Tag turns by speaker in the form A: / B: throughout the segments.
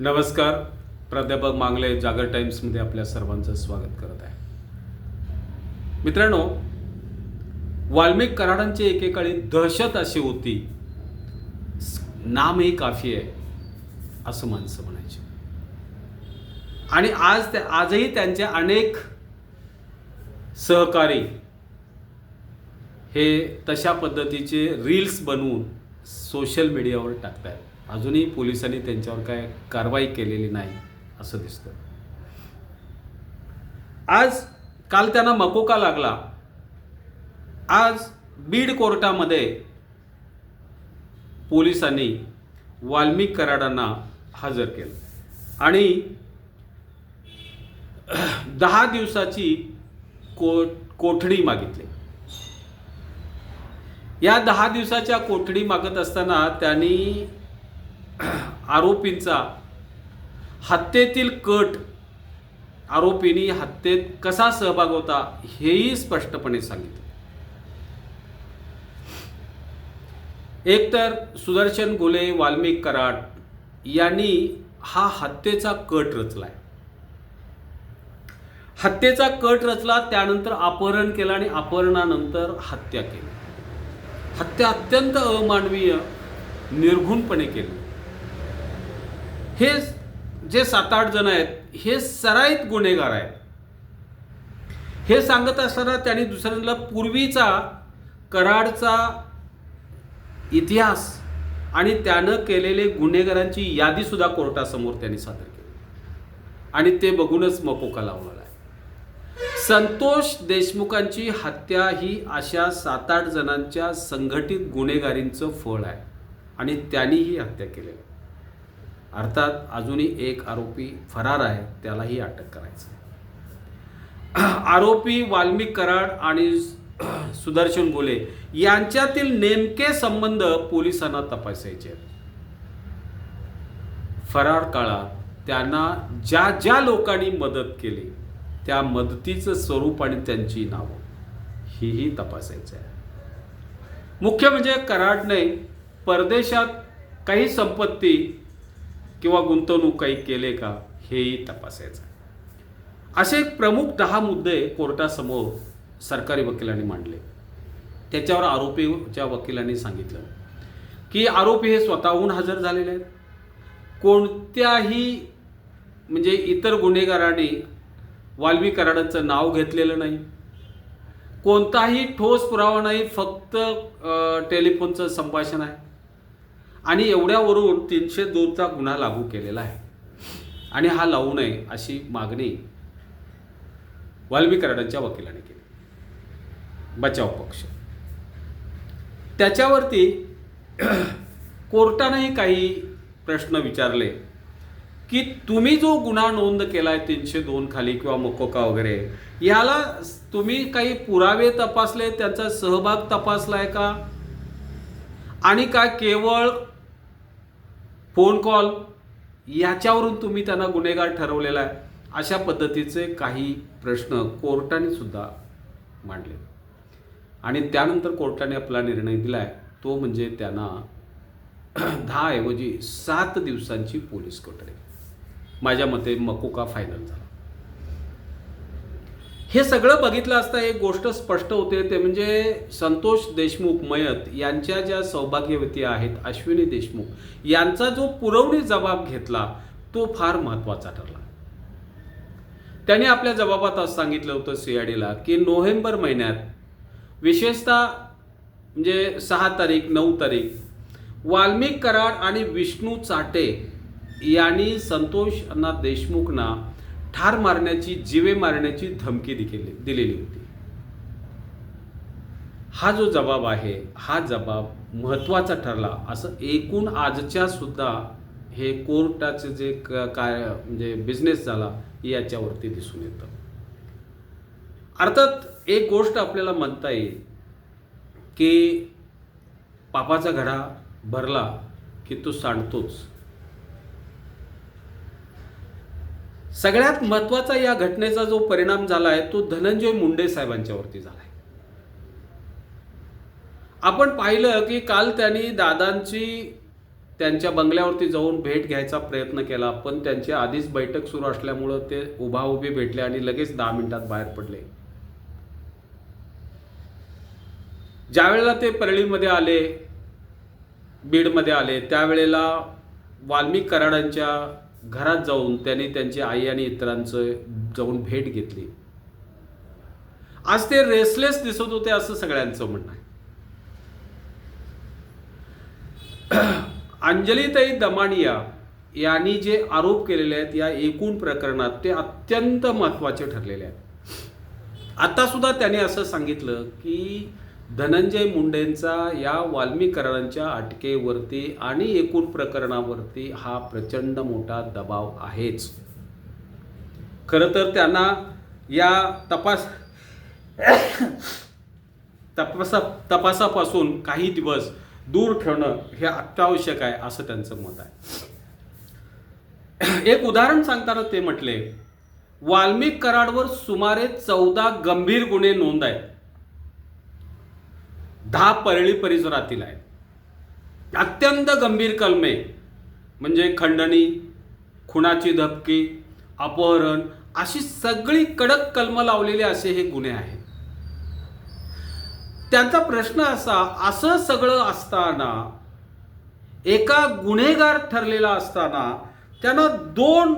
A: नमस्कार. प्राध्यापक मांगले जागर टाइम्समध्ये आपल्या सर्वांचं स्वागत करत आहे. मित्रांनो वाल्मिक कराडांची एकेकाळी दहशत अशी होती. नामही काफी आहे असं माणसं म्हणायची. आणि आज ते आजही त्यांचे अनेक सहकारी हे तशा पद्धतीचे रील्स बनवून सोशल मीडियावर टाकतात अजूनही पोलिसांनी त्यांच्यावर काय कारवाई केलेली नाही असं दिसतं आज काल त्यांना मकोका लागला. आज बीड कोर्टामध्ये पोलिसांनी वाल्मिक कराडांना हजर केलं. आणि दहा दिवसाची को कोठडी मागितली. या दहा दिवसाच्या कोठडी मागत असताना त्यांनी आरोपींचा हत्येतील कट आरोपींनी हत्येत कसा सहभाग होता हेही स्पष्टपणे सांगितलं. एकतर सुदर्शन गुले वाल्मिक कराड यांनी हा हत्येचा कट रचलाय. हत्येचा कट रचला त्यानंतर अपहरण केलं आणि अपहरणानंतर हत्या केली. हत्या अत्यंत अमानवीय निर्घुणपणे केली. हे जे सात आठ जण आहेत हे सराईत गुन्हेगार आहेत. हे सांगत असताना त्यांनी दुसऱ्यांना पूर्वीचा कराडचा इतिहास आणि त्यानं केलेले गुन्हेगारांची यादीसुद्धा कोर्टासमोर त्यांनी सादर केली. आणि ते बघूनच मपोका लावणार आहे संतोष देशमुखांची हत्या ही अशा सात आठ जणांच्या संघटित गुन्हेगारींचं फळ आहे. आणि त्यांनी ही हत्या केलेली आहे. अर्थात अजूनही एक आरोपी फरार आहे त्यालाही अटक करायचं आरोपी वाल्मिक कराड आणि सुदर्शन गोले यांच्यातील नेमके संबंध पोलिसांना तपासायचे फरार काळात त्यांना ज्या ज्या लोकांनी मदत केली त्या मदतीचं स्वरूप आणि त्यांची नावं हीही तपासायचं आहे मुख्य म्हणजे कराडने परदेशात काही संपत्ती किंवा गुंतवणूक काही केले का हेही तपासायचं. असे एक प्रमुख दहा मुद्दे कोर्टासमोर सरकारी वकिलांनी मांडले. त्याच्यावर आरोपीच्या वकिलांनी सांगितलं की आरोपी हे स्वतःहून हजर झालेले आहेत. कोणत्याही म्हणजे इतर गुन्हेगारांनी वाल्मी कराडांचं नाव घेतलेलं नाही. कोणताही ठोस पुरावा नाही फक्त टेलिफोनचं संभाषण आहे. आणि एवढ्यावरून तीनशे दोनचा गुन्हा लागू केलेला आहे. आणि हा लावू नये अशी मागणी वाल्मी कराडांच्या वकिलाने केली. बचाव पक्ष. त्याच्यावरती कोर्टानेही काही प्रश्न विचारले की तुम्ही जो गुन्हा नोंद केला आहे तीनशे दोन खाली किंवा मकोका वगैरे याला तुम्ही काही पुरावे तपासले त्यांचा सहभाग तपासलाय का? आणि काय केवळ फोन कॉल याच्यावरून तुम्ही त्यांना गुन्हेगार ठरवलेला आहे. अशा पद्धतीचे काही प्रश्न कोर्टाने सुद्धा मांडले. आणि त्यानंतर कोर्टाने आपला निर्णय दिला आहे तो म्हणजे त्यांना दहाऐवजी सात दिवसांची पोलीस कोठडी. माझ्या मते मकोका फायनल झाला. हे सगळं बघितलं असता एक गोष्ट स्पष्ट होते ते म्हणजे संतोष देशमुख मयत यांच्या ज्या सौभाग्यवती आहेत अश्विनी देशमुख यांचा जो पुरवणी जबाब घेतला तो फार महत्त्वाचा ठरला. त्याने आपल्या जबाबात असं सांगितलं होतं सीआयडीला की नोव्हेंबर महिन्यात विशेषतः म्हणजे सहा तारीख नऊ तारीख वाल्मिक कराड आणि विष्णू चाटे यांनी संतोष अण्णा देशमुखना ठार मारण्याची जिवे मारण्याची धमकी दिलेली दिलेली होती. हा जो जबाब आहे हा जबाब महत्त्वाचा ठरला. असं एकूण आजच्या सुद्धा हे कोर्टाचे जे क- काय म्हणजे बिझनेस झाला याच्यावरती दिसून येतं. अर्थात एक गोष्ट आपल्याला म्हणता येईल की पापाचा घडा भरला की तो सांडतोच. सगळ्यात महत्त्वाचा या घटनेचा जो परिणाम झाला आहे तो धनंजय मुंडे साहेबांच्यावरती झाला आहे. आपण पाहिलं की काल त्यांनी दादांची त्यांच्या बंगल्यावरती जाऊन भेट घ्यायचा प्रयत्न केला पण त्यांची आधीच बैठक सुरू असल्यामुळं ते उभा उभी भेटले आणि लगेच दहा मिनिटात बाहेर पडले. ज्यावेळेला ते परळीमध्ये आले बीडमध्ये आले त्यावेळेला वाल्मिक कराडांच्या घरात जाऊन त्यांनी त्यांची आई आणि इतरांचं जाऊन भेट घेतली. आज ते रेसलेस दिसत होते असं सगळ्यांचं म्हणणं आहे. अंजलीताई दमानिया यांनी जे आरोप केलेले आहेत या एकूण प्रकरणात ते अत्यंत महत्त्वाचे ठरलेले आहेत. आता सुद्धा त्याने असं सांगितलं की धनंजय मुंडेंचा या वाल्मीकरांच्या करारांच्या अटकेवरती आणि एकूण प्रकरणावरती हा प्रचंड मोठा दबाव आहेच. खरं तर त्यांना या तपास तपासा तपासापासून काही दिवस दूर ठेवणं हे अत्यावश्यक आहे असं त्यांचं मत आहे. एक उदाहरण सांगताना ते म्हटले वाल्मिक कराडवर सुमारे चौदा गंभीर गुन्हे नोंद आहेत. दहा परळी परिसरातील आहेत. अत्यंत गंभीर कलमे म्हणजे खंडणी खुणाची धपकी अपहरण अशी सगळी कडक कलमं लावलेली असे हे गुन्हे आहेत. त्यांचा प्रश्न असा असं सगळं असताना एका गुन्हेगार ठरलेला असताना त्यानं दोन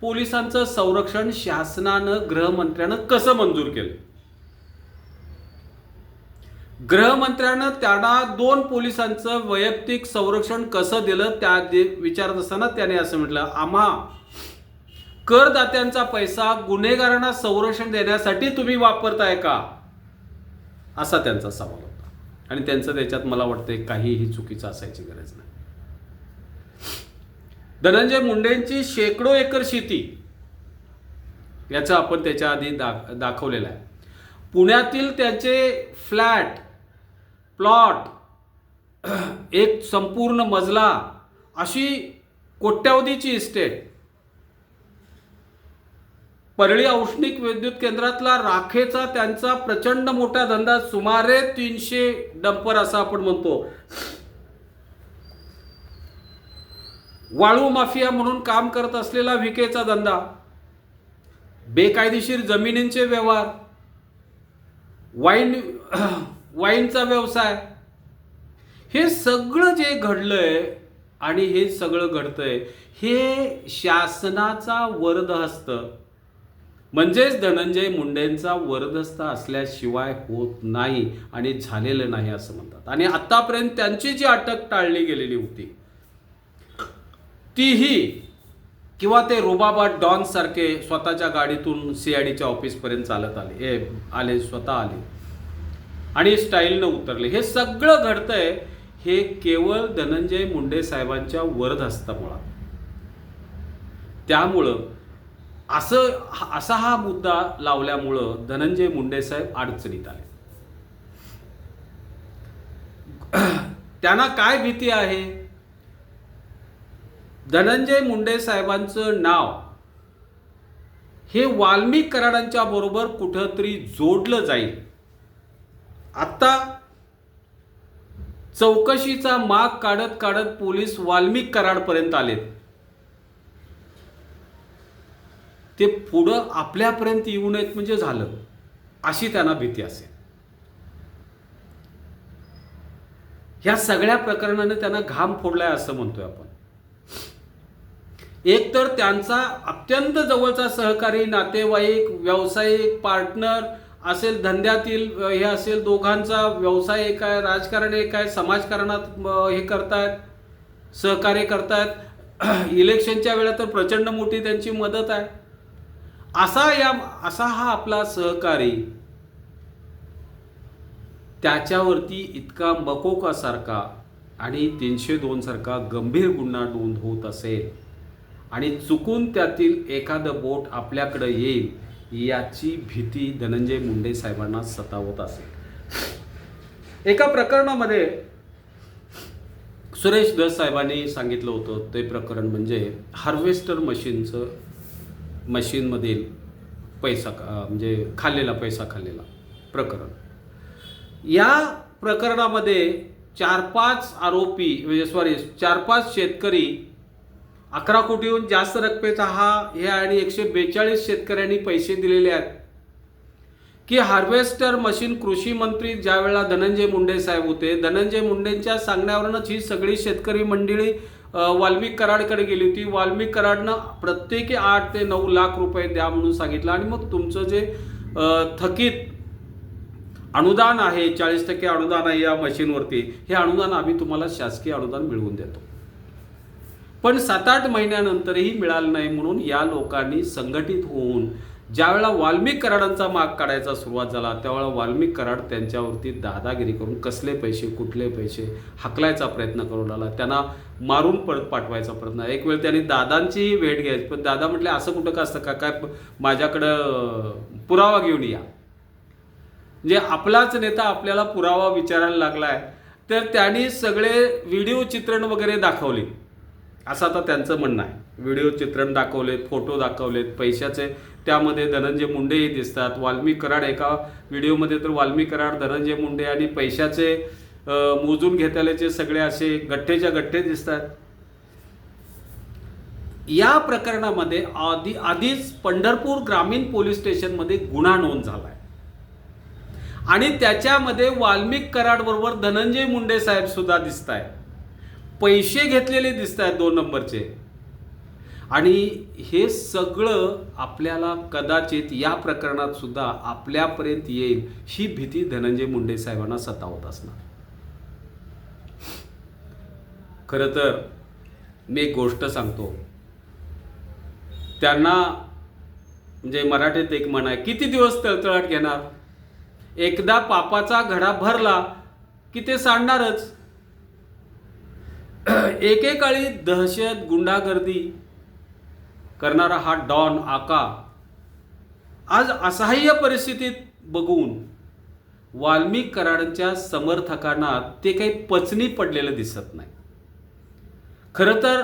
A: पोलिसांचं संरक्षण शासनानं गृहमंत्र्यानं कसं मंजूर केलं? गृहमंत्र्यानं त्यांना दोन पोलिसांचं वैयक्तिक संरक्षण कसं दिलं त्या विचारत असताना त्याने असं म्हटलं आम्हा करदात्यांचा पैसा गुन्हेगारांना संरक्षण देण्यासाठी तुम्ही वापरताय का? असा त्यांचा सवाल होता. आणि त्यांचं त्याच्यात मला वाटतं काहीही चुकीचं असायची गरज नाही. धनंजय मुंडेंची शेकडो एकर शेती याचं आपण त्याच्या आधी दा दाखवलेलं आहे. पुण्यातील त्याचे फ्लॅट प्लॉट एक संपूर्ण मजला अशी कोट्यावधीची इस्टेट परळी औष्णिक विद्युत केंद्रातला राखेचा त्यांचा प्रचंड मोठा धंदा सुमारे तीनशे डंपर असा आपण म्हणतो. वाळू माफिया म्हणून काम करत असलेला विकेचा धंदा. बेकायदेशीर जमिनींचे व्यवहार. वाईन वाईनचा व्यवसाय. हे सगळं जे घडलंय आणि हे सगळं घडतंय हे शासनाचा वरदहस्त. म्हणजेच धनंजय मुंडेंचा वरदहस्त असल्याशिवाय होत नाही आणि झालेलं नाही असं म्हणतात. आणि आतापर्यंत त्यांची जी अटक टाळली गेलेली होती तीही किंवा ते रुबाबा डॉन सारखे स्वतःच्या गाडीतून सी आय डीच्या ऑफिसपर्यंत चालत आले हे आले स्वतः आले. आणि स्टाईलनं उतरले. हे सगळं घडतंय हे केवळ धनंजय मुंडे साहेबांच्या वरद वरदहस्तामुळं त्यामुळं असं असा हा मुद्दा लावल्यामुळं धनंजय मुंडे साहेब अडचणीत आले. त्यांना काय भीती आहे? धनंजय मुंडे साहेबांचं नाव हे वाल्मिक कराडांच्या बरोबर कुठंतरी जोडलं जाईल. आत्ता चौकशीचा माग काढत काढत पोलीस वाल्मिक कराडपर्यंत आलेत. ते पुढं आपल्यापर्यंत येऊ नयेत म्हणजे झालं. अशी त्यांना भीती असेल. ह्या सगळ्या प्रकरणाने त्यांना घाम फोडलाय असं म्हणतोय आपण. एक तर त्यांचा अत्यंत जवळचा सहकारी नातेवाईक व्यावसायिक पार्टनर असेल धंद्यातील हे असेल दोघांचा व्यवसाय एक आहे राजकारण एक आहे समाजकारणात हे करतायत सहकार्य करतायत. इलेक्शनच्या वेळा तर प्रचंड मोठी त्यांची मदत आहे. असा या असा हा आपला सहकारी त्याच्यावरती इतका मकोकासारखा आणि तीनशे दोन सारखा गंभीर गुन्हा नोंद होत असेल आणि चुकून त्यातील एखादं बोट आपल्याकडे येईल याची भीती धनंजय मुंडे साहेबांना सतावत असे. एका प्रकरणामध्ये सुरेश धस साहेबांनी सांगितलं होतं ते प्रकरण म्हणजे हार्वेस्टर मशीनचं मशीनमधील पैसा म्हणजे खाल्लेला पैसा खाल्लेला प्रकरण. या प्रकरणामध्ये चार पाच आरोपी म्हणजे सॉरी चार पाच शेतकरी अकरा कोटीहून जास्त रकमेचा हा हे आणि एकशे बेचाळीस शेतकऱ्यांनी पैसे दिलेले आहेत. की हार्वेस्टर मशीन कृषी मंत्री ज्यावेळेला धनंजय मुंडे साहेब होते धनंजय मुंडेंच्या सांगण्यावरूनच ही सगळी शेतकरी मंडळी वाल्मिक कराडकडे गेली होती. वाल्मिक कराडनं प्रत्येकी आठ ते नऊ लाख रुपये द्या म्हणून सांगितलं. आणि मग तुमचं जे थकीत अनुदान आहे चाळीस टक्के अनुदान आहे या मशीनवरती हे अनुदान आम्ही तुम्हाला शासकीय अनुदान मिळवून देतो. पण सात आठ महिन्यानंतरही मिळालं नाही म्हणून या लोकांनी संघटित होऊन ज्यावेळेला वाल्मिक कराडांचा माग काढायचा सुरुवात झाला त्यावेळेला वाल्मिक कराड त्यांच्यावरती दादागिरी करून कसले पैसे कुठले पैसे हाकलायचा प्रयत्न करून आला त्यांना मारून परत पाठवायचा प्रयत्न. एक वेळ त्यांनी दादांचीही भेट घ्यायची पण दादा म्हटले असं कुठं का असतं? का काय माझ्याकडं पुरावा घेऊन या. म्हणजे आपलाच नेता आपल्याला पुरावा विचारायला लागलाय. तर त्यांनी सगळे व्हिडिओ चित्रण वगैरे दाखवले. असं आता त्यांचं म्हणणं आहे. व्हिडिओ चित्रण दाखवलेत फोटो दाखवलेत पैशाचे. त्यामध्ये धनंजय मुंडेही दिसतात. वाल्मी कराड एका व्हिडिओमध्ये तर वाल्मी कराड धनंजय मुंडे आणि पैशाचे मोजून घेतल्याचे सगळे असे गठ्ठेच्या गठ्ठे दिसतात. या प्रकरणामध्ये आधी आधीच पंढरपूर ग्रामीण पोलीस स्टेशनमध्ये गुन्हा नोंद झालाय. आणि त्याच्यामध्ये वाल्मिक कराड बरोबर धनंजय मुंडे साहेब सुद्धा दिसत आहेत पैसे घेतलेले दिसत आहेत दोन नंबरचे. आणि हे सगळं आपल्याला कदाचित या प्रकरणात सुद्धा आपल्यापर्यंत येईल ही भीती धनंजय मुंडे साहेबांना सतावत असणार. खरं तर मी एक गोष्ट सांगतो. त्यांना म्हणजे मराठीत एक म्हण आहे किती दिवस तळतळाट घेणार? एकदा पापाचा घडा भरला की ते सांडणारच. एकेकाळी दहशत गुंडागर्दी करणारा हा डॉन आका आज असहाय्य परिस्थितीत बघून वाल्मिक कराडांच्या समर्थकांना ते काही पचनी पडलेलं दिसत नाही. खरं तर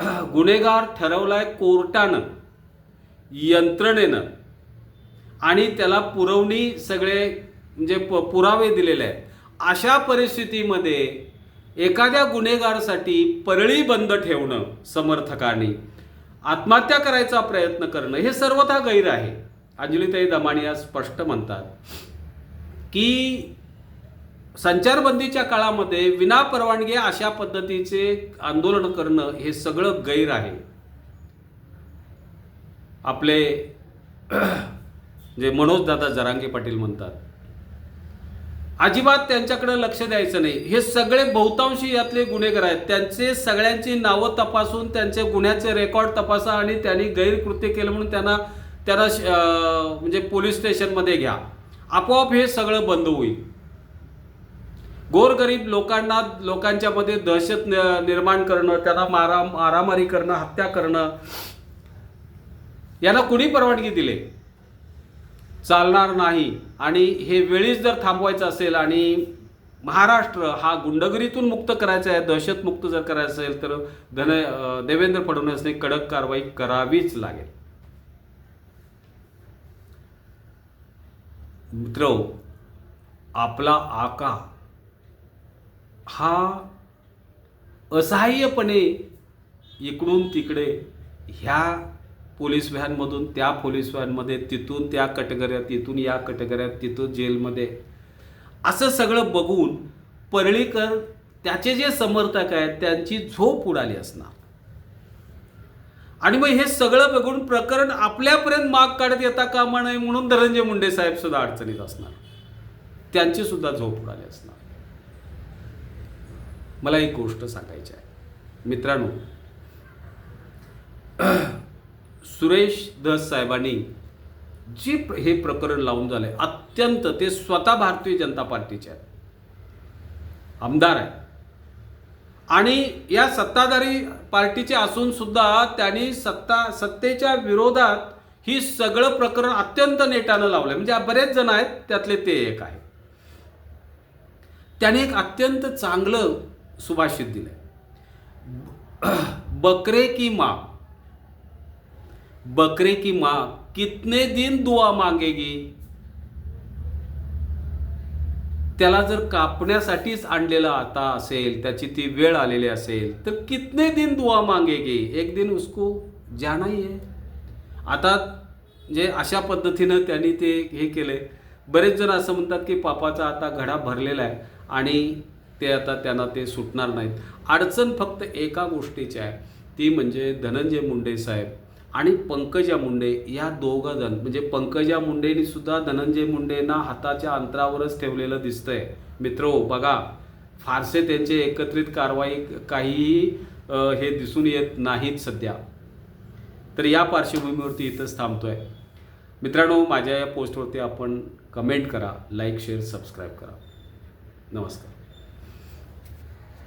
A: गुन्हेगार ठरवलाय कोर्टानं यंत्रणेनं आणि त्याला पुरवणी सगळे म्हणजे प- पुरावे दिलेले आहेत. अशा परिस्थितीमध्ये एखाद्या गुन्हेगारासाठी परळी बंद ठेवणं समर्थकांनी आत्महत्या करायचा प्रयत्न करणं हे सर्वथा गैर आहे. अंजलीताई दमानिया स्पष्ट म्हणतात की संचारबंदीच्या काळामध्ये विनापरवानगी अशा पद्धतीचे आंदोलन करणं हे सगळं गैर आहे. आपले जे मनोजदादा जरांगे पाटील म्हणतात अजिबात त्यांच्याकडे लक्ष द्यायचं नाही. हे सगळे बहुतांशी यातले गुन्हेगार आहेत. त्यांचे सगळ्यांची नावं तपासून त्यांचे गुन्ह्याचे रेकॉर्ड तपासा आणि त्यांनी गैरकृत्य केलं म्हणून त्यांना त्यांना श- म्हणजे पोलीस स्टेशनमध्ये घ्या. आपोआप हे सगळं बंद होईल. गोरगरीब लोकांना लोकांच्या मध्ये दहशत निर्माण करणं त्यांना मारा मारामारी करणं हत्या करणं यांना कुणी परवानगी दिली? चालणार नाही. आणि हे वेळीच जर थांबवायचं असेल आणि महाराष्ट्र हा गुंडगिरीतून मुक्त करायचा आहे दहशतमुक्त जर करायचं असेल तर धन देवेंद्र फडणवीसने कडक कारवाई करावीच लागेल. मित्र आपला आका हा असहाय्यपणे इकडून तिकडे ह्या पोलीस व्हॅनमधून त्या पोलीस व्हॅनमध्ये तिथून त्या कटगऱ्यात तिथून या कटगऱ्यात तिथून जेलमध्ये. असं सगळं बघून परळीकर त्याचे जे समर्थक आहेत त्यांची झोप उडाली असणार. आणि मग हे सगळं बघून प्रकरण आपल्यापर्यंत माग काढत येता कामा नये म्हणून धनंजय मुंडे साहेब सुद्धा अडचणीत असणार. त्यांची सुद्धा झोप उडाली असणार. मला एक गोष्ट सांगायची आहे. मित्रांनो सुरेश दस साहेबांनी जे हे प्रकरण लावून झालंय अत्यंत ते स्वतः भारतीय जनता पार्टीचे आहेत. आमदार आहे आणि या सत्ताधारी पार्टीचे असून सुद्धा त्यांनी सत्ता सत्तेच्या विरोधात ही सगळं प्रकरण अत्यंत नेटानं लावलंय. म्हणजे बरेच जण आहेत त्यातले ते एक आहे त्याने एक अत्यंत चांगलं सुभाषित दिलंय. बकरे की माप? बकरे की माँ कितने दिन दुआ मांगेगी? त्याला जर कापण्यासाठीच आणलेला आता असेल त्याची ती वेळ आलेली असेल तर कितने दिन दुआ मागेगी? एक दिन उसको जाना ही आहे आता जे अशा पद्धतीनं त्यांनी ते हे केले बरेच जण असं म्हणतात की पापाचा आता घडा भरलेला आहे आणि ते आता त्यांना ते सुटणार नाहीत. अडचण फक्त एका गोष्टीची आहे. ती म्हणजे धनंजय मुंडे साहेब. आणि पंकजा मुंडे या दोघं जण म्हणजे पंकजा मुंडेनी सुद्धा धनंजय मुंडेंना हाताच्या अंतरावरच ठेवलेलं दिसतंय. मित्रो बघा फारसे त्यांचे एकत्रित कारवाई काहीही हे दिसून येत नाहीत सध्या. तर या पार्श्वभूमीवरती इथंच थांबतोय. मित्रांनो माझ्या या पोस्टवरती आपण कमेंट करा लाईक शेअर सबस्क्राईब करा. नमस्कार.